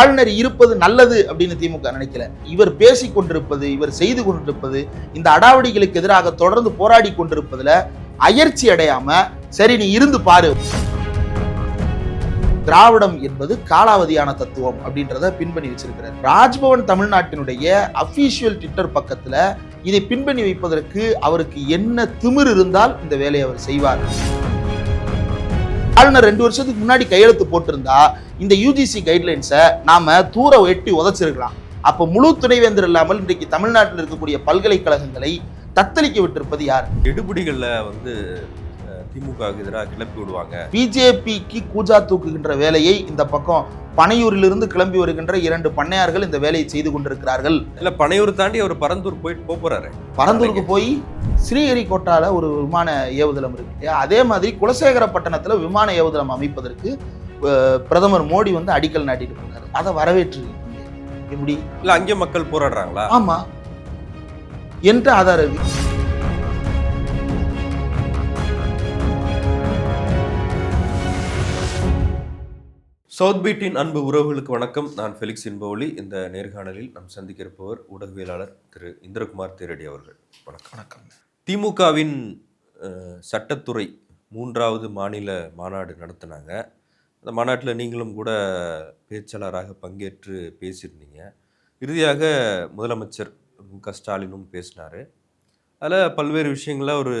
ஆளுநர் இருப்பது நல்லது அப்படின்னு திமுக நினைக்கல. இவர் பேசி கொண்டிருப்பது இவர் செய்து கொண்டிருப்பது இந்த அடாவடிகளுக்கு எதிராக தொடர்ந்து போராடி கொண்டிருப்பதுல அயற்சி அடையாம சரி நீ இருந்து பாரு. திராவிடம் என்பது காலாவதியான தத்துவம் அப்படின்றத பின்பற்றி வச்சிருக்கிறார். ராஜ்பவன் தமிழ்நாட்டினுடைய அபிஷியல் ட்விட்டர் பக்கத்துல இதை பின்பணி வைப்பதற்கு அவருக்கு என்ன திமிர் இருந்தால் இந்த வேலையை அவர் செய்வார். ஆளுநர் ரெண்டு வருஷத்துக்கு முன்னாடி கையெழுத்து போட்டிருந்தா இந்த யூஜிசி கைட்லைன்ஸை நாம தூர எட்டி உதைச்சிருக்கலாம். அப்போ முழு துணைவேந்தர் இல்லாமல் இன்றைக்கு தமிழ்நாட்டில் இருக்கக்கூடிய பல்கலைக்கழகங்களை தத்தளிக்க விட்டிருப்பது யார்? எடுபிடிகளில் வந்து திமுகவுக்கு எதிராக கிளப்பி விடுவாங்க. பிஜேபிக்கு கூஜா தூக்குகின்ற வேலையை இந்த பக்கம் பனையூரிலிருந்து கிளம்பி வருகின்ற இரண்டு பண்ணையார்கள் இந்த வேலையை செய்து கொண்டிருக்கிறார்கள். இல்ல பனையூர் தாண்டி அவர் பரந்தூர் போயிட்டு போப் போறாரு. பரந்தூருக்கு போய் ஸ்ரீஹரிகோட்டால ஒரு விமான ஏவுதளம் இருக்கு. இல்லையா அதே மாதிரி குலசேகரப்பட்டணத்துல விமான ஏவுதளம் அமைப்பதற்கு பிரதமர் மோடி வந்து அடிக்கல் நாட்டிட்டு போனார். அதை வரவேற்று எப்படி? இல்ல அங்கே மக்கள் போராடுறாங்களா? ஆமா. என்ற ஆதார சவுத் பீட்டின் அன்பு உறவுகளுக்கு வணக்கம். நான் ஃபெலிக்ஸ் இன்பவொலி இந்த நேர்காணலில் நாம் சந்திக்க இருப்பவர் ஊடகவியலாளர் திரு இந்திரகுமார் தேரடி அவர்கள். வணக்கம். வணக்கம். திமுகவின் சட்டத்துறை மூன்றாவது மாநில மாநாடு நடத்தினாங்க. அந்த மாநாட்டில் நீங்களும் கூட பேச்சாளராக பங்கேற்று பேசியிருந்தீங்க. இறுதியாக முதலமைச்சர் மு க ஸ்டாலினும் பேசினார். அதில் பல்வேறு விஷயங்களை அவர்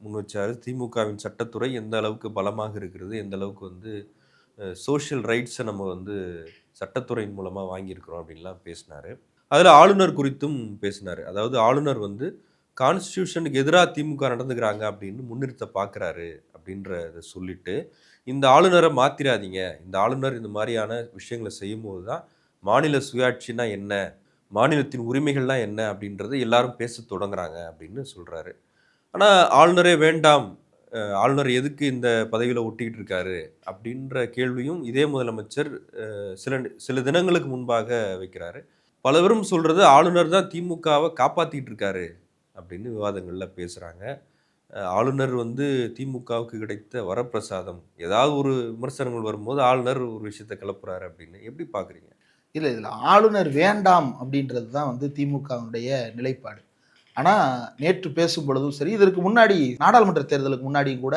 முன் வச்சார். திமுகவின் சட்டத்துறை எந்த அளவுக்கு பலமாக இருக்கிறது எந்த அளவுக்கு வந்து சோஷியல் ரைட்ஸை நம்ம வந்து சட்டத்துறையின் மூலமாக வாங்கியிருக்கிறோம் அப்படின்லாம் பேசினார். அதில் ஆளுநர் குறித்தும் பேசினார். அதாவது ஆளுநர் வந்து கான்ஸ்டியூஷனுக்கு எதிராக திமுக நடந்துக்கிறாங்க அப்படின்னு முன்னிறுத்த பார்க்குறாரு அப்படின்றத சொல்லிட்டு இந்த ஆளுநரை மாத்திராதீங்க. இந்த ஆளுநர் இந்த மாதிரியான விஷயங்களை செய்யும்போது தான் மாநில சுயாட்சினா என்ன? மாநிலத்தின் உரிமைகள்லாம் என்ன? அப்படின்றத எல்லாரும் பேச தொடங்குறாங்க அப்படின்னு சொல்கிறாரு ஆனால் ஆளுநரே வேண்டாம். ஆளுநர் எதுக்கு இந்த பதவியில் ஒட்டிக்கிட்டு இருக்காரு அப்படின்ற கேள்வியும் இதே முதலமைச்சர் சில சில தினங்களுக்கு முன்பாக வைக்கிறாரு. பலவரும் சொல்கிறது ஆளுநர் தான் திமுகவை காப்பாத்திட்டு இருக்காரு அப்படின்னு விவாதங்களில் பேசுகிறாங்க ஆளுநர் வந்து திமுகவுக்கு கிடைத்த வரப்பிரசாதம் ஏதாவது ஒரு விமர்சனங்கள் வரும்போது ஆளுநர் ஒரு விஷயத்தை கிளப்புறாரு அப்படின்னு எப்படி பார்க்குறீங்க இல்லை இதில் ஆளுநர் வேண்டாம் அப்படின்றது தான் வந்து திமுகவுடைய நிலைப்பாடு. ஆனால் நேற்று பேசும் பொழுதும் சரி இதற்கு முன்னாடி நாடாளுமன்ற தேர்தலுக்கு முன்னாடியும் கூட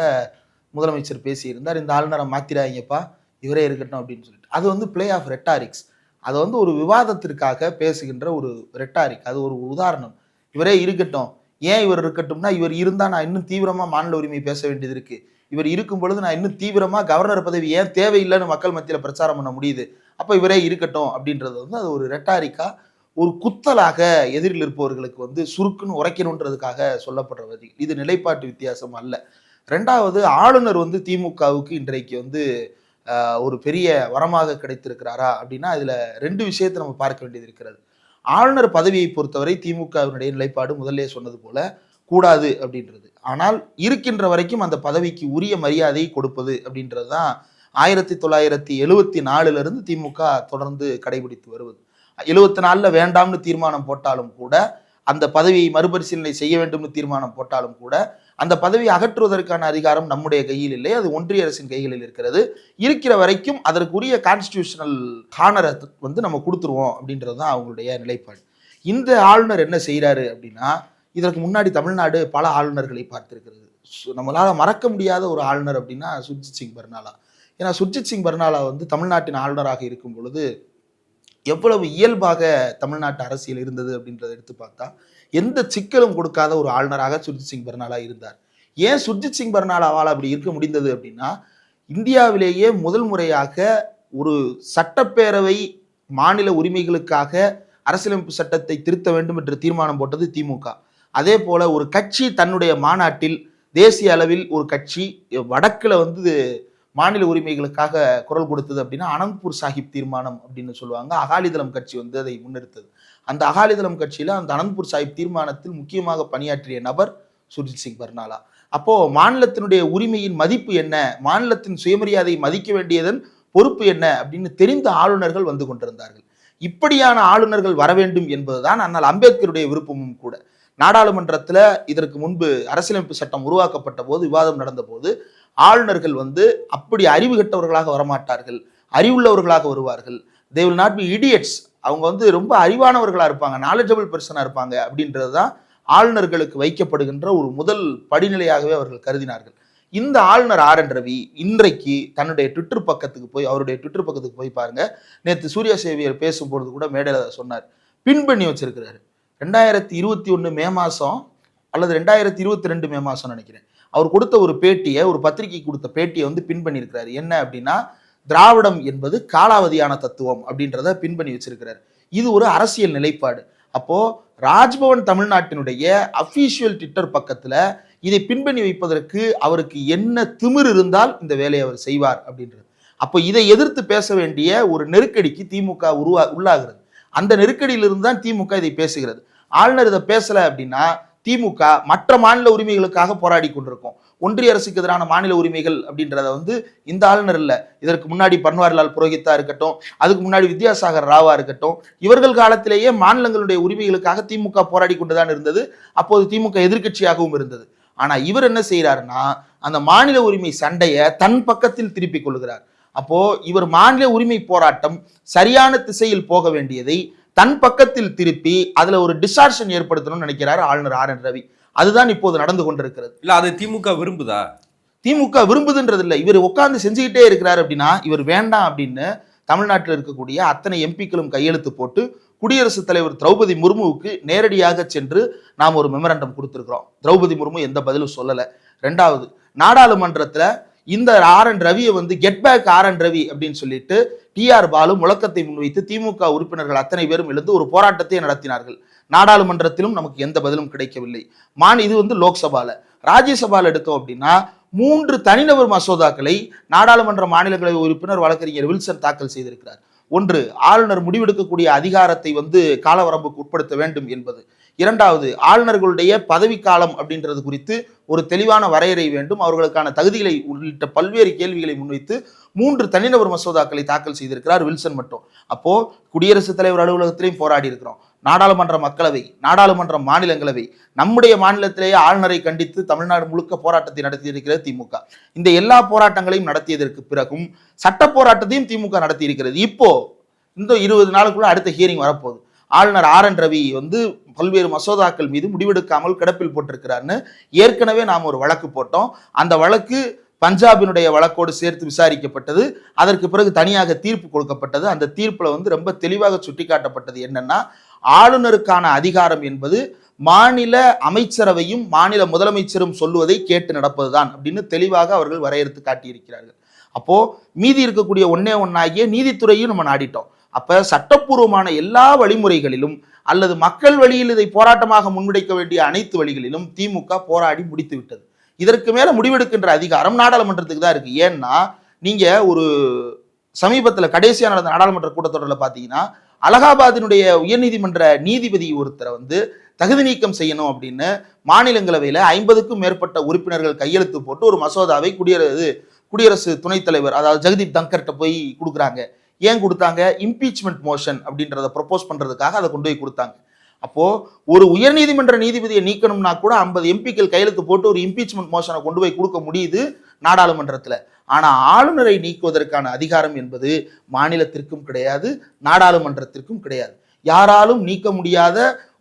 முதலமைச்சர் பேசியிருந்தார். இந்த ஆளுநரை மாத்திராங்கப்பா இவரே இருக்கட்டும் அப்படின்னு சொல்லிட்டு. அது வந்து பிளே ஆஃப் ரெட்டாரிக்ஸ் அது வந்து ஒரு விவாதத்திற்காக பேசுகின்ற ஒரு ரெட்டாரிக் அது ஒரு உதாரணம். இவரே இருக்கட்டும். ஏன் இவர் இருக்கட்டும்னா இவர் இருந்தால் நான் இன்னும் தீவிரமாக மாநில உரிமை பேச வேண்டியது இருக்குது இவர் இருக்கும் பொழுது நான் இன்னும் தீவிரமாக கவர்னர் பதவி ஏன் தேவையில்லைன்னு மக்கள் மத்தியில் பிரச்சாரம் பண்ண முடியுது. அப்போ இவரே இருக்கட்டும் அப்படின்றது வந்து அது ஒரு ரெட்டாரிக்கா ஒரு குத்தலாக எதிரில் இருப்பவர்களுக்கு வந்து சுருக்குன்னு உரைக்கணுன்றதுக்காக சொல்லப்படுற வரி இது நிலைப்பாட்டு வித்தியாசம் அல்ல. ரெண்டாவது ஆளுநர் வந்து திமுகவுக்கு இன்றைக்கு வந்து ஒரு பெரிய வரமாக கிடைத்திருக்கிறாரா அப்படின்னா இதில் ரெண்டு விஷயத்தை நம்ம பார்க்க வேண்டியது இருக்கிறது. ஆளுநர் பதவியை பொறுத்தவரை திமுகவினுடைய நிலைப்பாடு முதல்ல சொன்னது போல கூடாது அப்படின்றது. ஆனால் இருக்கின்ற வரைக்கும் அந்த பதவிக்கு உரிய மரியாதையை கொடுப்பது அப்படின்றது தான் ஆயிரத்தி தொள்ளாயிரத்தி எழுவத்தி நாலுலேருந்து திமுக தொடர்ந்து கடைபிடித்து வருவது. எழுபத்தி நாலில் வேண்டாம்னு தீர்மானம் போட்டாலும் கூட அந்த பதவியை மறுபரிசீலனை செய்ய வேண்டும்னு தீர்மானம் போட்டாலும் கூட அந்த பதவியை அகற்றுவதற்கான அதிகாரம் நம்முடைய கையில் இல்லை. அது ஒன்றிய அரசின் கைகளில் இருக்கிறது. இருக்கிற வரைக்கும் அதற்குரிய கான்ஸ்டியூஷனல் ஹானரை வந்து நம்ம கொடுத்துருவோம் அப்படின்றது தான் அவங்களுடைய நிலைப்பாடு. இந்த ஆளுநர் என்ன செய்கிறாரு அப்படின்னா இதற்கு முன்னாடி தமிழ்நாடு பல ஆளுநர்களை பார்த்திருக்கிறது. நம்மளால் மறக்க முடியாத ஒரு ஆளுநர் அப்படின்னா சுர்ஜித் சிங் பர்னாலா. ஏன்னா சுர்ஜித் சிங் பர்னாலா வந்து தமிழ்நாட்டின் ஆளுநராக இருக்கும் பொழுது எவ்வளவு இயல்பாக தமிழ்நாட்டு அரசியல் இருந்தது அப்படின்றத எடுத்து பார்த்தா எந்த சிக்கலும் கொடுக்காத ஒரு ஆளுநராக சுர்ஜித் சிங் பர்னாலா இருந்தார். ஏன் சுர்ஜித் சிங் பர்னாலாவால் அப்படி இருக்க முடிந்தது அப்படின்னா இந்தியாவிலேயே முதல் முறையாக ஒரு சட்டப்பேரவை மாநில உரிமைகளுக்காக அரசியலமைப்பு சட்டத்தை திருத்த வேண்டும் என்று தீர்மானம் போட்டது திமுக. அதே போல ஒரு கட்சி தன்னுடைய மாநாட்டில் தேசிய அளவில் ஒரு கட்சி வடக்கில் வந்து மாநில உரிமைகளுக்காக குரல் கொடுத்தது அப்படின்னா அனந்த்பூர் சாஹிப் தீர்மானம் அப்படின்னு சொல்லுவாங்க. அகாலிதளம் கட்சி வந்து அதை முன்னெடுத்தது அந்த அகாலிதளம் கட்சியில் அந்த அனந்த்பூர் சாஹிப் தீர்மானத்தில் முக்கியமாக பணியாற்றிய நபர் சுர்ஜித் சிங் பர்னாலா. அப்போ மாநிலத்தினுடைய உரிமையின் மதிப்பு என்ன? மாநிலத்தின் சுயமரியாதையை மதிக்க வேண்டியதன் பொறுப்பு என்ன? அப்படின்னு தெரிந்த ஆளுநர்கள் வந்து கொண்டிருந்தார்கள். இப்படியான ஆளுநர்கள் வர வேண்டும் என்பதுதான் அண்ணல் அம்பேத்கருடைய விருப்பமும் கூட. நாடாளுமன்றத்தில் இதற்கு முன்பு அரசியலமைப்பு சட்டம் உருவாக்கப்பட்ட போது விவாதம் நடந்த போது ஆளுநர்கள் வந்து அப்படி அறிவு கெட்டவர்களாக வரமாட்டார்கள். அறிவுள்ளவர்களாக வருவார்கள். They will not be idiots அவங்க வந்து ரொம்ப அறிவானவர்களாக இருப்பாங்க. நாலேஜபிள் பர்சனாக இருப்பாங்க அப்படின்றது தான் ஆளுநர்களுக்கு வைக்கப்படுகின்ற ஒரு முதல் படிநிலையாகவே அவர்கள் கருதினார்கள். இந்த ஆளுநர் ஆர் என் ரவி இன்றைக்கு தன்னுடைய ட்விட்டர் பக்கத்துக்கு போய் அவருடைய ட்விட்டர் பக்கத்துக்கு போய் பாருங்க. நேற்று சூர்யா சேவியர் பேசும்பொழுது கூட மேடையில் அதை சொன்னார். பின் பண்ணி வச்சிருக்கிறாரு. ரெண்டாயிரத்தி இருபத்தி ஒன்று மே மாதம் அல்லது ரெண்டாயிரத்தி இருபத்தி ரெண்டு மே மாதம் நினைக்கிறேன். அவர் கொடுத்த ஒரு பேட்டியை ஒரு பத்திரிகை கொடுத்த பேட்டியை வந்து பின் பண்ணியிருக்கிறாரு. என்ன அப்படின்னா திராவிடம் என்பது காலாவதியான தத்துவம் அப்படின்றத பின் பண்ணி வச்சிருக்கிறார். இது ஒரு அரசியல் நிலைப்பாடு. அப்போ ராஜ்பவன் தமிழ்நாட்டினுடைய அஃபீஷியல் ட்விட்டர் பக்கத்துல இதை பின்பணி வைப்பதற்கு அவருக்கு என்ன திமிர் இருந்தால் இந்த வேலையை அவர் செய்வார் அப்படின்றது. அப்போ இதை எதிர்த்து பேச வேண்டிய ஒரு நெருக்கடிக்கு திமுக உருவா உள்ளாகிறது. அந்த நெருக்கடியிலிருந்து தான் திமுக இதை பேசுகிறது. ஆளுநர் இதை பேசல அப்படின்னா திமுக மற்ற மாநில உரிமைகளுக்காக போராடி கொண்டிருக்கும். ஒன்றிய அரசுக்கு எதிரான மாநில உரிமைகள் அப்படின்றத வந்து இந்த ஆளுநர் இல்லை. இதற்கு முன்னாடி பன்வாரிலால் புரோஹித்தா இருக்கட்டும் அதுக்கு முன்னாடி வித்யாசாகர் ராவா இருக்கட்டும் இவர்கள் காலத்திலேயே மாநிலங்களுடைய உரிமைகளுக்காக திமுக போராடி கொண்டுதான் இருந்தது. அப்போது திமுக எதிர்க்கட்சியாகவும் இருந்தது. ஆனா இவர் என்ன செய்கிறாருன்னா அந்த மாநில உரிமை சண்டையை தன் பக்கத்தில் திருப்பிக் கொள்கிறார். அப்போ இவர் மாநில உரிமை போராட்டம் சரியான திசையில் போக வேண்டியதை தன் பக்கத்தில் திருப்பி அதுல ஒரு டிசார்ஷன் ஏற்படுத்தணும்னு நினைக்கிறார் ஆளுநர் ஆர் என் ரவி. அதுதான் இப்போது நடந்து கொண்டிருக்கிறது. இல்ல அதை திமுக விரும்புதா? திமுக விரும்புதுன்றது இல்லை இவர் உட்கார்ந்து செஞ்சுக்கிட்டே இருக்கிறார் அப்படின்னா இவர் வேண்டாம் அப்படின்னு தமிழ்நாட்டில் இருக்கக்கூடிய அத்தனை எம்பிக்களும் கையெழுத்து போட்டு குடியரசுத் தலைவர் திரௌபதி முர்முவுக்கு நேரடியாக சென்று நாம் ஒரு மெமரண்டம் கொடுத்துருக்கிறோம். திரௌபதி முர்மு எந்த பதிலும் சொல்லலை. ரெண்டாவது நாடாளுமன்றத்தில் இந்த ஆர் என் ரவியை வந்து get back R N Ravi அப்படின்னு சொல்லிட்டு டிஆர் பாலு முழக்கத்தை முன்வைத்து திமுக உறுப்பினர்கள் அத்தனை பேரும் எழுந்து ஒரு போராட்டத்தை நடத்தினார்கள். நாடாளுமன்றத்திலும் நமக்கு எந்த பதிலும் கிடைக்கவில்லை. மான் இது வந்து லோக்சபால. ராஜ்யசபால எடுத்தோம் அப்படின்னா மூன்று தனிநபர் மசோதாக்களை நாடாளுமன்ற மாநிலங்களவை உறுப்பினர் வழக்கறிஞர் வில்சன் தாக்கல் செய்திருக்கிறார். ஒன்று ஆளுநர் முடிவெடுக்கக்கூடிய அதிகாரத்தை வந்து காலவரம்புக்கு உட்படுத்த வேண்டும் என்பது. இரண்டாவது ஆளுநர்களுடைய பதவிக்காலம் அப்படின்றது குறித்து ஒரு தெளிவான வரையறை வேண்டும். அவர்களுக்கான தகுதிகளை உள்ளிட்ட பல்வேறு கேள்விகளை முன்வைத்து மூன்று தனிநபர் மசோதாக்களை தாக்கல் செய்திருக்கிறார் வில்சன் மட்டும். அப்போ குடியரசுத் தலைவர் அலுவலகத்திலையும் போராடி இருக்கிறோம். நாடாளுமன்ற மக்களவை நாடாளுமன்ற மாநிலங்களவை நம்முடைய மாநிலத்திலேயே ஆளுநரை கண்டித்து தமிழ்நாடு முழுக்க போராட்டத்தை நடத்தியிருக்கிறது திமுக. இந்த எல்லா போராட்டங்களையும் நடத்தியதற்கு பிறகும் சட்ட போராட்டத்தையும் திமுக நடத்தியிருக்கிறது. இப்போ இந்த இருபது நாளுக்குள்ள அடுத்த ஹியரிங் வரப்போகுது. ஆளுநர் ஆர் என் ரவி வந்து பல்வேறு மசோதாக்கள் மீது முடிவெடுக்காமல் கிடப்பில் போட்டிருக்கிறார்னு ஏற்கனவே நாம் ஒரு வழக்கு போட்டோம். அந்த வழக்கு பஞ்சாபினுடைய வழக்கோடு சேர்த்து விசாரிக்கப்பட்டது. அதற்கு பிறகு தனியாக தீர்ப்பு கொடுக்கப்பட்டது. அந்த தீர்ப்பில் வந்து ரொம்ப தெளிவாக சுட்டிக்காட்டப்பட்டது என்னன்னா ஆளுநருக்கான அதிகாரம் என்பது மாநில அமைச்சரவையும் மாநில முதலமைச்சரும் சொல்லுவதை கேட்டு நடப்பதுதான் அப்படின்னு தெளிவாக அவர்கள் வரையறுத்து காட்டியிருக்கிறார்கள். அப்போ மீதி இருக்கக்கூடிய ஒன்னே ஒன்னாகிய நீதித்துறையும் நம்ம நாடிட்டோம். அப்போ சட்டப்பூர்வமான எல்லா வழிமுறைகளிலும் அல்லது மக்கள் வழியில் இதை போராட்டமாக முன்வைக்க வேண்டிய அனைத்து வழிகளிலும் திமுக போராடி முடித்து விட்டது. இதற்கு மேலே முடிவெடுக்கின்ற அதிகாரம் நாடாளுமன்றத்துக்கு தான் இருக்குது ஏன்னா நீங்கள் ஒரு சமீபத்தில் கடைசியாக நடந்த நாடாளுமன்ற கூட்டத்தொடரில் பார்த்தீங்கன்னா அலகாபாத்தினுடைய உயர்நீதிமன்ற நீதிபதி ஒருத்தரை வந்து தகுதி நீக்கம் செய்யணும் அப்படின்னு மாநிலங்களவையில் ஐம்பதுக்கும் மேற்பட்ட உறுப்பினர்கள் கையெழுத்து போட்டு ஒரு மசோதாவை குடியரசு குடியரசு துணைத் தலைவர் அதாவது ஜெகதீப் தங்கர்கிட்ட போய் கொடுக்குறாங்க. ஏன் கொடுத்தாங்க? இம்பீச்மெண்ட் மோஷன் அப்படின்றத ப்ரொபோஸ் பண்ணுறதுக்காக அதை கொண்டு போய் கொடுத்தாங்க. அப்போ ஒரு உயர்நீதிமன்ற நீதிபதியை நீக்கணும்னா கூட ஐம்பது எம்பிக்கள் கையெழுத்து போட்டு ஒரு இம்பீச்மெண்ட் மோஷனை கொண்டு போய் கொடுக்க முடியுது நாடாளுமன்றத்தில். ஆனால் ஆளுநரை நீக்குவதற்கான அதிகாரம் என்பது மாநிலத்திற்கும் கிடையாது நாடாளுமன்றத்திற்கும் கிடையாது. யாராலும் நீக்க முடியாத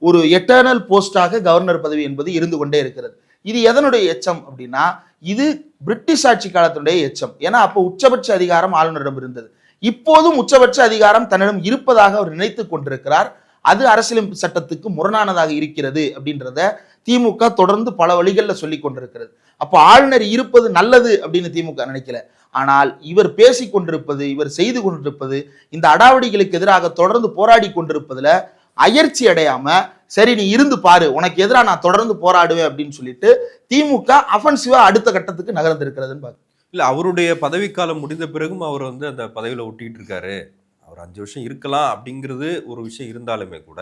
ஒரு எட்டர்னல் போஸ்டாக கவர்னர் பதவி என்பது இருந்து கொண்டே இருக்கிறது. இது எதனுடைய எச்சம் அப்படின்னா இது பிரிட்டிஷ் ஆட்சி காலத்தினுடைய எச்சம். ஏன்னா அப்போ உச்சபட்ச அதிகாரம் ஆளுநரிடம் இருந்தது. இப்போதும் உச்சபட்ச அதிகாரம் தன்னிடம் இருப்பதாக அவர் நினைத்து கொண்டிருக்கிறார். அது அரசியலமைப்பு சட்டத்துக்கு முரணானதாக இருக்கிறது அப்படின்றத திமுக தொடர்ந்து பல வழிகளில் சொல்லி கொண்டிருக்கிறது. அப்போ ஆளுநர் இருப்பது நல்லது அப்படின்னு திமுக நினைக்கல. ஆனால் இவர் பேசி கொண்டிருப்பது இவர் செய்து கொண்டிருப்பது இந்த அடாவடிகளுக்கு எதிராக தொடர்ந்து போராடி கொண்டிருப்பதுல அயற்சி அடையாம சரி நீ இருந்து பாரு உனக்கு எதிராக நான் தொடர்ந்து போராடுவேன் அப்படின்னு சொல்லிட்டு திமுக அஃபென்சிவா அடுத்த கட்டத்துக்கு நகர்ந்திருக்கிறதுன்னு பார்க்க இல்லை அவருடைய பதவிக்காலம் முடிந்த பிறகும் அவர் வந்து அந்த பதவியில் ஒட்டிகிட்டு இருக்காரு அவர் அஞ்சு வருஷம் இருக்கலாம் அப்படிங்கிறது ஒரு விஷயம் இருந்தாலுமே கூட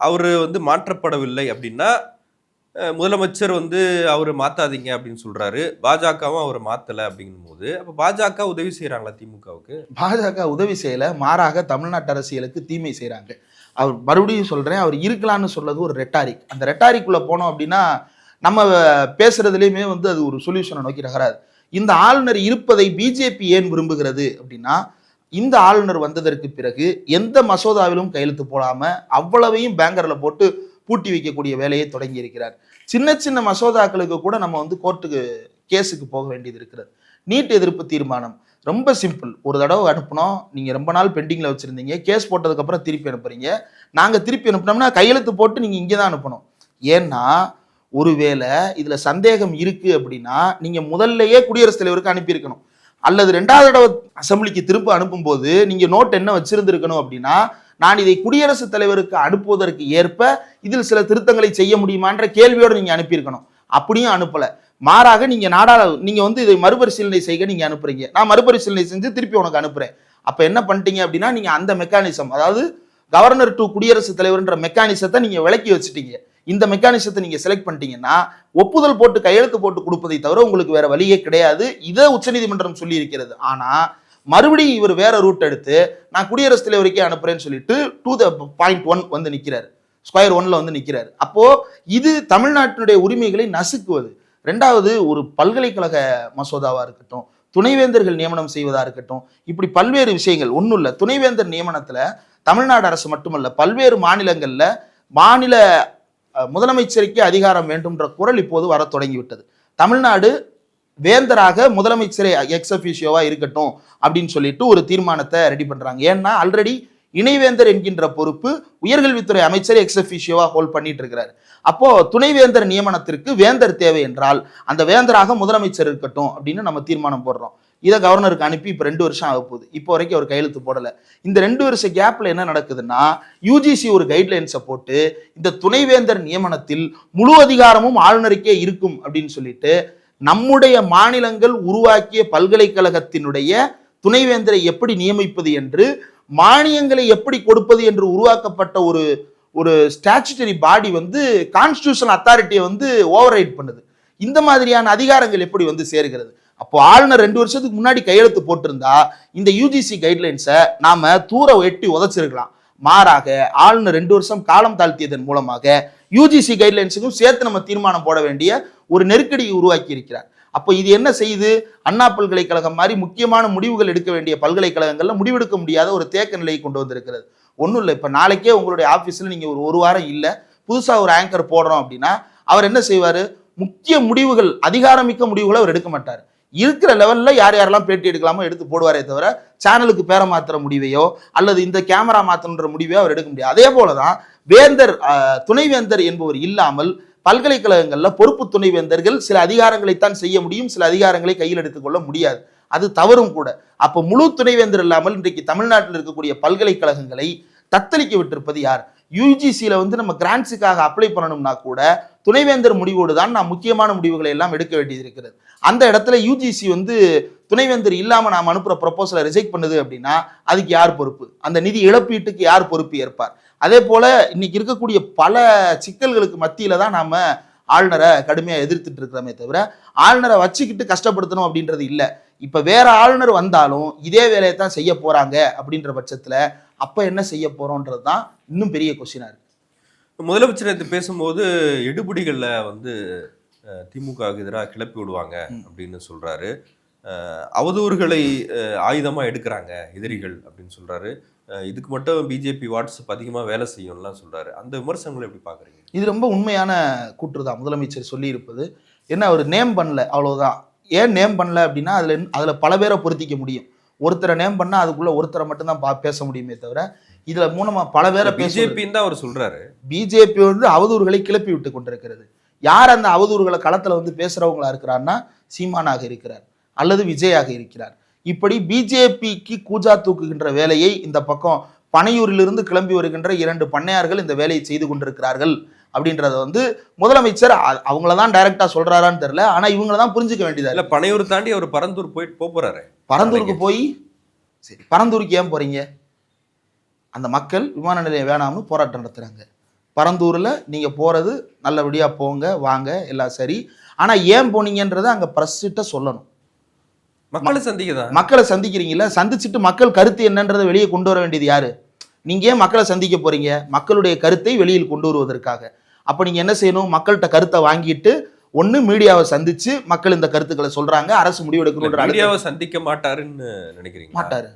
அவர் வந்து மாற்றப்படவில்லை அப்படின்னா முதலமைச்சர் வந்து அவர் மாற்றாதீங்க அப்படின்னு சொல்கிறாரு பாஜகவும் அவர் மாற்றலை அப்படிங்கும் போது பாஜக உதவி செய்கிறாங்களா திமுகவுக்கு? பாஜக உதவி செய்யலை மாறாக தமிழ்நாட்டு அரசியலுக்கு தீமை செய்கிறாங்க அவர் மறுபடியும் சொல்கிறேன் அவர் இருக்கலாம்னு சொல்கிறது ஒரு ரெட்டாரிக் அந்த ரெட்டாரிக்குள்ளே போனோம் அப்படின்னா நம்ம பேசுகிறதுலேயுமே வந்து அது ஒரு சொல்யூஷனை நோக்கி நகராது. இந்த ஆளுநர் இருப்பதை பிஜேபி ஏன் விரும்புகிறது அப்படின்னா இந்த ஆளுநர் வந்ததற்கு பிறகு எந்த மசோதாவிலும் கையெழுத்து போடாம அவ்வளவையும் பேங்கர்ல போட்டு பூட்டி வைக்கக்கூடிய வேலையை தொடங்கி இருக்கிறார். சின்ன சின்ன மசோதாக்களுக்கு கூட நம்ம வந்து கோர்ட்டுக்கு கேஸுக்கு போக வேண்டியது இருக்கிறது. நீட் எதிர்ப்பு தீர்மானம். ரொம்ப சிம்பிள் ஒரு தடவை அனுப்புனோம். நீங்கள் ரொம்ப நாள் பெண்டிங்கில் வச்சுருந்தீங்க. கேஸ் போட்டதுக்கப்புறம் திருப்பி அனுப்புறீங்க. நாங்கள் திருப்பி அனுப்புனோம்னா கையெழுத்து போட்டு நீங்கள் இங்கே தான் அனுப்பணும். ஏன்னா ஒருவேளை இதில் சந்தேகம் இருக்குது அப்படின்னா நீங்கள் முதல்லையே குடியரசுத் தலைவருக்கு அனுப்பியிருக்கணும். அல்லது ரெண்டாவது தடவை அசெம்பிளிக்கு திரும்ப அனுப்பும்போது நீங்கள் நோட் என்ன வச்சிருந்துருக்கணும் அப்படின்னா நான் இதை குடியரசுத் தலைவருக்கு அனுப்புவதற்கு ஏற்ப இதில் சில திருத்தங்களை செய்ய முடியுமான்ற கேள்வியோடு நீங்கள் அனுப்பியிருக்கணும். அப்படியும் அனுப்பலை. மாறாக நீங்கள் நாடாள நீங்கள் வந்து இதை மறுபரிசீலனை செய்ய நீங்கள் அனுப்புறீங்க. நான் மறுபரிசீலனை செஞ்சு திருப்பி உனக்கு அனுப்புகிறேன் அப்போ என்ன பண்ணிட்டீங்க அப்படின்னா நீங்கள் அந்த மெக்கானிசம் அதாவது கவர்னர் டு குடியரசுத் தலைவர்ன்ற மெக்கானிசத்தை நீங்கள் விலக்கி வச்சுட்டீங்க. இந்த மெக்கானிசத்தை நீங்கள் செலக்ட் பண்ணிட்டீங்கன்னா ஒப்புதல் போட்டு கையெழுத்து போட்டு கொடுப்பதை தவிர உங்களுக்கு வேற வழியே கிடையாது. இதை உச்சநீதிமன்றம் சொல்லியிருக்கிறது. ஆனால் மறுபடியும் இவர் வேற ரூட் எடுத்து நான் குடியரசுத் தலைவருக்கே அனுப்புறேன்னு சொல்லிட்டு டூ த பாயிண்ட் ஒன் வந்து நிற்கிறார் ஸ்கொயர் ஒன்ல வந்து நிற்கிறாரு அப்போ இது தமிழ்நாட்டினுடைய உரிமைகளை நசுக்குவது. ரெண்டாவது ஒரு பல்கலைக்கழக மசோதாவாக இருக்கட்டும் துணைவேந்தர்கள் நியமனம் செய்வதா இருக்கட்டும் இப்படி பல்வேறு விஷயங்கள். ஒன்றும் இல்லை. துணைவேந்தர் நியமனத்தில் தமிழ்நாடு அரசு மட்டுமல்ல பல்வேறு மாநிலங்களில் மாநில முதலமைச்சருக்கே அதிகாரம் வேண்டும்ன்ற குரல் இப்போது வர தொடங்கிவிட்டது. தமிழ்நாடு வேந்தராக முதலமைச்சரே எக்ஸ் அஃபிஷியோவா இருக்கட்டும் அப்படின்னு சொல்லிட்டு ஒரு தீர்மானத்தை ரெடி பண்றாங்க. ஏன்னா ஆல்ரெடி இணைவேந்தர் என்கின்ற பொறுப்பு உயர்கல்வித்துறை அமைச்சர் எக்ஸ் அஃபிஷியோவா ஹோல்ட் பண்ணிட்டு இருக்கிறார் அப்போ துணைவேந்தர் நியமனத்திற்கு வேந்தர் தேவை என்றால் அந்த வேந்தராக முதலமைச்சர் இருக்கட்டும் அப்படின்னு நம்ம தீர்மானம் போடுறோம். இதை கவர்னருக்கு அனுப்பி இப்போ ரெண்டு வருஷம் ஆக போகுது. இப்போ வரைக்கும் அவர் கையெழுத்து போடலை. இந்த ரெண்டு வருஷ கேப்பில் என்ன நடக்குதுன்னா யூஜிசி ஒரு கைட்லைன்ஸை போட்டு இந்த துணைவேந்தர் நியமனத்தில் முழு அதிகாரமும் ஆளுநருக்கே இருக்கும் அப்படின்னு சொல்லிட்டு நம்முடைய மாநிலங்கள் உருவாக்கிய பல்கலைக்கழகத்தினுடைய துணைவேந்தரை எப்படி நியமிப்பது என்று மானியங்களை எப்படி கொடுப்பது என்று உருவாக்கப்பட்ட ஒரு ஒரு ஸ்டாச்சுட்டரி பாடி வந்து கான்ஸ்டியூஷன் அத்தாரிட்டியை வந்து ஓவர் பண்ணுது. இந்த மாதிரியான அதிகாரங்கள் எப்படி வந்து சேர்கிறது? அப்போ ஆளுநர் ரெண்டு வருஷத்துக்கு முன்னாடி கையெழுத்து போட்டிருந்தா இந்த யூஜிசி கைட்லைன்ஸை நாம தூர எட்டி உதைச்சிருக்கலாம். மாறாக ஆளுநர் ரெண்டு வருஷம் காலம் தாழ்த்தியதன் மூலமாக யூஜிசி கைட்லைன்ஸுக்கும் சேர்த்து நம்ம தீர்மானம் போட வேண்டிய ஒரு நெருக்கடியை உருவாக்கி இருக்கிறார். அப்போ இது என்ன செய்யுது? அண்ணா பல்கலைக்கழகம் மாதிரி முக்கியமான முடிவுகள் எடுக்க வேண்டிய பல்கலைக்கழகங்களில் முடிவெடுக்க முடியாத ஒரு தேக்க நிலையை கொண்டு வந்திருக்கிறது. ஒன்றும் இல்லை இப்போ நாளைக்கே உங்களுடைய ஆஃபீஸில் நீங்கள் ஒரு ஒரு வாரம் இல்லை புதுசாக ஒரு ஆங்கர் போடுறோம் அப்படின்னா அவர் என்ன செய்வார்? முக்கிய முடிவுகள் அதிகாரமிக்க முடிவுகளை அவர் எடுக்க மாட்டார். இருக்கிற லெவலில் யார் யாரெல்லாம் பேட்டி எடுக்கலாமோ எடுத்து போடுவாரே தவிர சேனலுக்கு பேரை மாற்றுற முடிவையோ அல்லது இந்த கேமரா மாற்றணுன்ற முடிவையோ அவர் எடுக்க முடியாது. அதே போல தான் வேந்தர் துணைவேந்தர் என்பவர் இல்லாமல் பல்கலைக்கழகங்களில் பொறுப்பு துணைவேந்தர்கள் சில அதிகாரங்களைத்தான் செய்ய முடியும் சில அதிகாரங்களை கையில் எடுத்துக்கொள்ள முடியாது. அது தவறும் கூட. அப்போ முழு துணைவேந்தர் இல்லாமல் இன்றைக்கு தமிழ்நாட்டில் இருக்கக்கூடிய பல்கலைக்கழகங்களை தத்தளிக்க விட்டிருப்பது யார்? யூஜிசியில் வந்து நம்ம கிராண்ட்ஸுக்காக அப்ளை பண்ணணும்னா கூட துணைவேந்தர் முடிவோடு தான் நாம் முக்கியமான முடிவுகளை எல்லாம் எடுக்க வேண்டியது இருக்கிறது அந்த இடத்துல யூஜிசி வந்து துணைவேந்தர் இல்லாமல் நாம் அனுப்புகிற ப்ரொப்போசலை ரிஜெக்ட் பண்ணுது அப்படின்னா அதுக்கு யார் பொறுப்பு? அந்த நிதி இழப்பீட்டுக்கு யார் பொறுப்பு ஏற்பார்? அதே போல் இன்னைக்கு இருக்கக்கூடிய பல சிக்கல்களுக்கு மத்தியில் தான் நாம் ஆளுநரை கடுமையாக எதிர்த்துட்டு இருக்கிறோமே தவிர ஆளுநரை வச்சுக்கிட்டு கஷ்டப்படுத்தணும் அப்படின்றது இல்லை. இப்போ வேற ஆளுநர் வந்தாலும் இதே வேலையை தான் செய்ய போகிறாங்க அப்படின்ற பட்சத்தில் அப்போ என்ன செய்ய போகிறோன்றது தான் இன்னும் பெரிய கொஸ்டினாக இருக்குது முதலமைச்சர் பேசும்போது எடுபிடிகளில் வந்து திமுகவுக்கு எதிராக கிளப்பி விடுவாங்க அப்படின்னு சொல்றாரு. அஹ், அவதூறுகளை அஹ், ஆயுதமா எடுக்கிறாங்க எதிரிகள் அப்படின்னு சொல்றாரு. அஹ், இதுக்கு மட்டும் பிஜேபி வாட்ஸ்அப் அதிகமா வேலை செய்யும்லாம் சொல்றாரு. அந்த விமர்சனங்களை எப்படி பாக்குறீங்க? இது ரொம்ப உண்மையான கூற்று தான் முதலமைச்சர் சொல்லியிருப்பது. என்ன அவர் நேம் பண்ணல அவ்வளவுதான். ஏன் நேம் பண்ணல அப்படின்னா அதுல அதுல பல பேரை பொருத்திக்க முடியும். ஒருத்தரை நேம் பண்ணா அதுக்குள்ள ஒருத்தரை மட்டும்தான் பா பேச முடியுமே தவிர இதுல மூலமா பல பேரை பிஜேபின்னு தான் அவர் சொல்றாரு. பிஜேபி வந்து அவதூறுகளை கிளப்பி விட்டு கொண்டிருக்கிறது. யார் அந்த அவதூறுகளை களத்துல வந்து பேசுறவங்களா இருக்கிறார்னா சீமானாக இருக்கிறார் அல்லது விஜயாக இருக்கிறார். இப்படி பிஜேபிக்கு கூஜா தூக்குகின்ற வேலையை இந்த பக்கம் பனையூரிலிருந்து கிளம்பி வருகின்ற இரண்டு பண்ணையார்கள் இந்த வேலையை செய்து கொண்டிருக்கிறார்கள் அப்படின்றத வந்து முதலமைச்சர் அவங்கள தான் டைரக்டா சொல்றாரான்னு தெரியல. ஆனா இவங்கள தான் புரிஞ்சுக்க வேண்டியதா இல்ல. பனையூர் தாண்டி அவர் பரந்தூர் போயிட்டு போறாரு. பரந்தூருக்கு போய்? சரி பரந்தூருக்கு ஏன் போறீங்க? அந்த மக்கள் விமான நிலையம் வேணாம்னு போராட்டம் நடத்துறாங்க. பரந்தூர்ல நீங்க போறது நல்லபடியா போங்க வாங்க எல்லாம் சரி. ஆனா ஏன் போனீங்கன்றதை அங்க பிரஸ்கிட்ட சொல்லணும். மக்களை சந்திக்கதான் மக்களை சந்திக்கிறீங்கல்ல சந்திச்சுட்டு மக்கள் கருத்து என்னன்றதை வெளியே கொண்டு வர வேண்டியது யாரு? நீங்க ஏன் மக்களை சந்திக்க போறீங்க? மக்களுடைய கருத்தை வெளியில் கொண்டு வருவதற்காக. அப்ப நீங்க என்ன செய்யணும்? மக்கள்கிட்ட கருத்தை வாங்கிட்டு ஒண்ணு மீடியாவை சந்திச்சு மக்கள் இந்த கருத்துக்களை சொல்றாங்க அரசு முடிவெடுக்கணுன்ற மீடியாவை சந்திக்க மாட்டாருன்னு நினைக்கிறீங்க மாட்டாரு.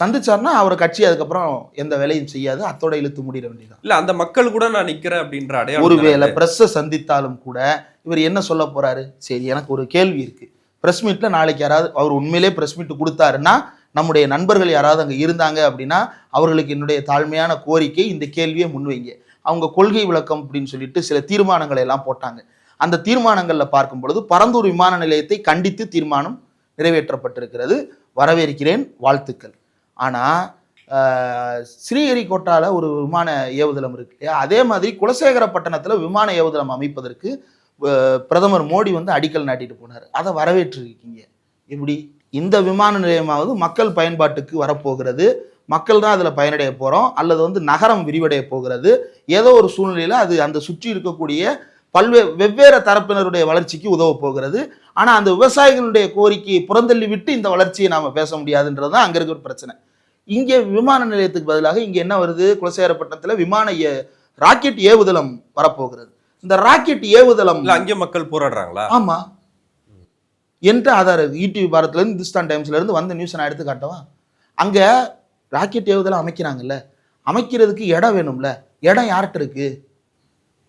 சந்திச்சாருன்னா அவர் கட்சி அதுக்கப்புறம் எந்த வேலையும் செய்யாது. அத்தோட இழுத்து முடிட வேண்டியதான் இல்ல அந்த மக்கள் கூட நான் நிக்கிறேன் அப்படின்ற அடையாளம் ஒருவேளை. பிரஸ்ஸை சந்தித்தாலும் கூட இவர் என்ன சொல்ல போறாரு? சரி எனக்கு ஒரு கேள்வி இருக்கு. பிரஸ் மீட்ல நாளைக்கு யாராவது அவர் உண்மையிலே பிரஸ் மீட் கொடுத்தாருன்னா நம்முடைய நண்பர்கள் யாராவது அங்கே இருந்தாங்க அப்படின்னா அவர்களுக்கு என்னுடைய தாழ்மையான கோரிக்கை இந்த கேள்வியை முன்வைங்க. அவங்க கொள்கை விளக்கம் அப்படின்னு சொல்லிட்டு சில தீர்மானங்களை எல்லாம் போட்டாங்க. அந்த தீர்மானங்களில் பார்க்கும் பொழுது பரந்தூர் விமான நிலையத்தை கண்டித்து தீர்மானம் நிறைவேற்றப்பட்டிருக்கிறது. வரவேற்கிறேன். வாழ்த்துக்கள். ஆனால் ஸ்ரீஹரிகோட்டாவில் ஒரு விமான ஏவுதளம் இருக்கு இல்லையா? அதே மாதிரி குலசேகரப்பட்டினத்தில் விமான ஏவுதளம் அமைப்பதற்கு பிரதமர் மோடி வந்து அடிக்கல் நாட்டிட்டு போனார். அதை வரவேற்றிருக்கீங்க. எப்படி? இந்த விமான நிலையமாவது மக்கள் பயன்பாட்டுக்கு வரப்போகிறது. மக்கள் தான் அதில் பயனடைய போகிறோம் அல்லது வந்து நகரம் விரிவடைய போகிறது. ஏதோ ஒரு சூழ்நிலையில் அது அந்த சுற்றி இருக்கக்கூடிய பல்வே வெவ்வேறு தரப்பினருடைய வளர்ச்சிக்கு உதவ போகிறது. ஆனால் அந்த விவசாயிகளுடைய கோரிக்கையை புறந்தள்ளி விட்டு இந்த வளர்ச்சியை நாம் பேச முடியாதுன்றது தான் அங்கே இருக்கிற பிரச்சனை. இங்கே விமான நிலையத்துக்கு பதிலாக இங்கே என்ன வருது? குலசேகரப்பட்டினத்தில் விமான ஏ ராக்கெட் ஏவுதளம் வரப்போகிறது. இந்த ராக்கெட் ஏவுதளம் இல்ல அங்கே மக்கள் போராடுறாங்களா? ஆமா. என்ற ஆதார் ஈடிவி பாரத்ல இருந்து இந்துஸ்தான் டைம்ஸ்ல இருந்து வந்த நியூஸ் நான் எடுத்து காட்டவா? அங்க ராக்கெட் ஏவுதளம் அமைக்கிறாங்கல்ல. அமைக்கிறதுக்கு இடம் வேணும்ல. இடம் யார்கிட்ட இருக்கு?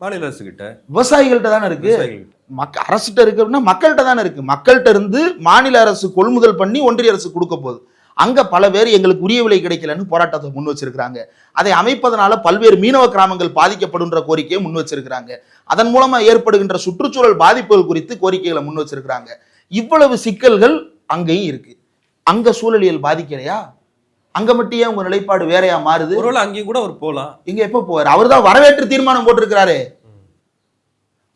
மாநில அரசு கிட்ட விவசாயிகள்கிட்ட தானே இருக்கு? மக்க அரசுகிட்ட இருக்கு அப்படின்னா மக்கள்கிட்ட தானே இருக்கு. மக்கள்கிட்ட இருந்து மாநில அரசு கொள்முதல் பண்ணி ஒன்றிய அரசு கொடுக்க போகுது. அங்க பல பேர் எங்களுக்கு உரிய விலை கிடைக்கலன்னு போராட்டத்தை முன் வச்சிருக்கிறாங்க. அதை அமைப்பதனால பல்வேறு மீனவ கிராமங்கள் பாதிக்கப்படுன்ற கோரிக்கையை முன் வச்சிருக்கிறாங்க. அதன் மூலமா ஏற்படுகின்ற சுற்றுச்சூழல் பாதிப்புகள் குறித்து கோரிக்கைகளை முன் வச்சிருக்கிறாங்க. இவ்வளவு சிக்கல்கள் அங்கேயும் இருக்கு. அங்க சூழலியல் பாதிக்கலையா? அங்க மட்டும் ஏன் உங்க நிலைப்பாடு வேறையா மாறுது? ஒருவேளை அங்கேயும் கூட அவர் போலாம் இங்க எப்ப போவார்? அவர்தான் வரவேற்று தீர்மானம் போட்டிருக்கிறாரு.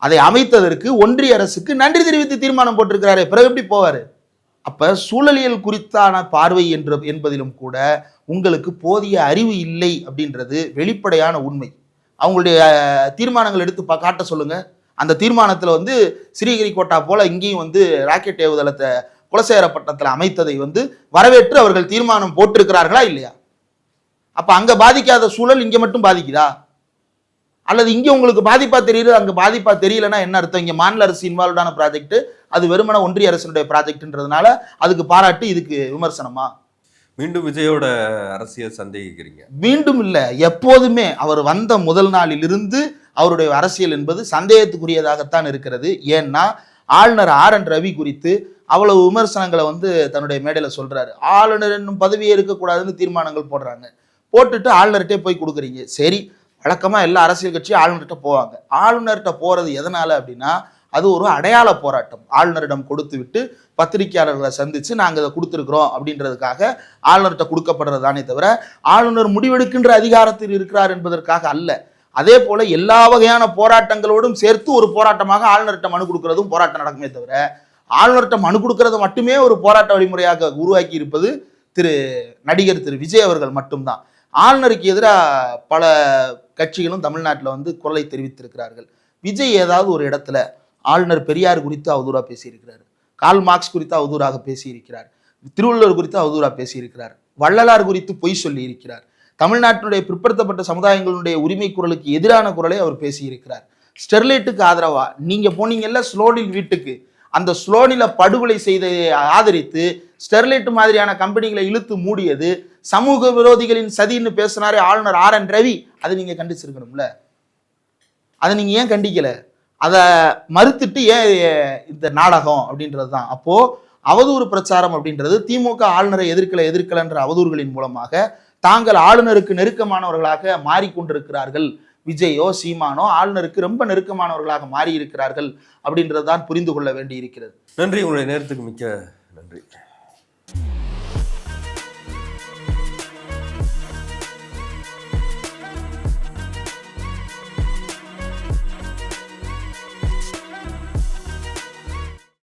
அதை அமைத்ததற்கு ஒன்றிய அரசுக்கு நன்றி தெரிவித்து தீர்மானம் போட்டிருக்கிறாரு. பிறகு எப்படி போவாரு? அப்ப சூழலியல் குறித்தான பார்வை என்ற என்பதிலும் கூட உங்களுக்கு போதிய அறிவு இல்லை அப்படின்றது வெளிப்படையான உண்மை. அவங்களுடைய தீர்மானங்கள் எடுத்து காட்ட சொல்லுங்க. அந்த தீர்மானத்துல வந்து ஸ்ரீஹரிகோட்டா போல இங்கேயும் வந்து ராக்கெட் ஏவுதளத்தை குலசேகரப்பட்டினத்தில் அமைத்ததை வந்து வரவேற்று அவர்கள் தீர்மானம் போட்டிருக்கிறார்களா இல்லையா? அப்ப அங்க பாதிக்காத சூழல் இங்க மட்டும் பாதிக்குதா? அல்லது இங்க உங்களுக்கு பாதிப்பா தெரியுது அங்க பாதிப்பா தெரியலன்னா என்ன அர்த்தம்? இங்க மாநில அரசு இன்வால்வ்டான ப்ராஜெக்ட் அது வெறுமன ஒன்றிய அரசினுடைய ப்ராஜெக்ட்ன்றதுனால அதுக்கு பாராட்டு இதுக்கு விமர்சனமா? மீண்டும் விஜயோட அரசியல் சந்தேகிக்கிறீங்க. மீண்டும் இல்ல எப்போதுமே அவர் வந்த முதல் நாளிலிருந்து அவருடைய அரசியல் என்பது சந்தேகத்துக்குரியதாகத்தான் இருக்கிறது. ஏன்னா ஆளுநர் ஆர் என் ரவி குறித்து அவ்வளவு விமர்சனங்களை வந்து தன்னுடைய மேடையில் சொல்கிறாரு ஆளுநர் என்னும் பதவியே இருக்கக்கூடாதுன்னு தீர்மானங்கள் போடுறாங்க. போட்டுட்டு ஆளுநர்கிட்டே போய் கொடுக்குறீங்க. சரி வழக்கமாக எல்லா அரசியல் கட்சியும் ஆளுநர்கிட்ட போவாங்க. ஆளுநர்கிட்ட போகிறது எதனால் அப்படின்னா அது ஒரு அடையாள போராட்டம். ஆளுநரிடம் கொடுத்து விட்டு பத்திரிகையாளர்களை சந்தித்து நாங்கள் இதை கொடுத்துருக்குறோம் அப்படின்றதுக்காக ஆளுநர்கிட்ட கொடுக்கப்படுறது தானே தவிர ஆளுநர் முடிவெடுக்கின்ற அதிகாரத்தில் இருக்கிறார் என்பதற்காக அல்ல. அதே போல் எல்லா வகையான போராட்டங்களோடும் சேர்த்து ஒரு போராட்டமாக ஆளுநர்கிட்ட மனு கொடுக்கறதும் போராட்டம் நடக்குமே தவிர ஆளுநர்கிட்ட மனு கொடுக்கறது மட்டுமே ஒரு போராட்ட வழிமுறையாக உருவாக்கி இருப்பது திரு நடிகர் திரு விஜய் அவர்கள் மட்டும்தான். ஆளுநருக்கு எதிராக பல கட்சிகளும் தமிழ்நாட்டில் வந்து குரலை தெரிவித்திருக்கிறார்கள். விஜய் ஏதாவது ஒரு இடத்துல ஆளுநர் பெரியார் குறித்து அவதூறாக பேசியிருக்கிறார். கால் மார்க்ஸ் குறித்து அவதூறாக பேசியிருக்கிறார். திருவள்ளுவர் குறித்து அவதூறாக பேசியிருக்கிறார். வள்ளலார் குறித்து பொய் சொல்லி இருக்கிறார் தமிழ்நாட்டினுடைய பிற்படுத்தப்பட்ட சமுதாயங்களுடைய உரிமை குரலுக்கு எதிரான குரலை அவர் பேசியிருக்கிறார். ஸ்டெர்லைட்டுக்கு ஆதரவா? நீங்கள் போனீங்கல்ல ஸ்லோடில் வீட்டுக்கு. அந்த ஸ்லோனில படுகொலை செய்ததை ஆதரித்து ஸ்டெர்லைட் மாதிரியான கம்பெனிகளை இழுத்து மூடியது சமூக விரோதிகளின் சதின்னு பேசினாரே ஆளுநர் ஆர் என் ரவி. அதை நீங்க கண்டிச்சிருக்கணும்ல. அதை நீங்க ஏன் கண்டிக்கல? அதை மறுத்துட்டு ஏன் இந்த நாடகம் அப்படின்றது தான். அப்போ அவதூறு பிரச்சாரம் அப்படின்றது திமுக ஆளுநரை எதிர்க்கல எதிர்க்கலன்ற அவதூறுகளின் மூலமாக தாங்கள் ஆளுநருக்கு நெருக்கமானவர்களாக மாறிக்கொண்டிருக்கிறார்கள் விஜயோ சீமானோ ஆளுநருக்கு ரொம்ப நெருக்கமானவர்களாக மாறி இருக்கிறார்கள் அப்படின்றதான் புரிந்து கொள்ள வேண்டி இருக்கிறது நன்றி. உங்களுடைய நேரத்துக்கு மிக்க நன்றி.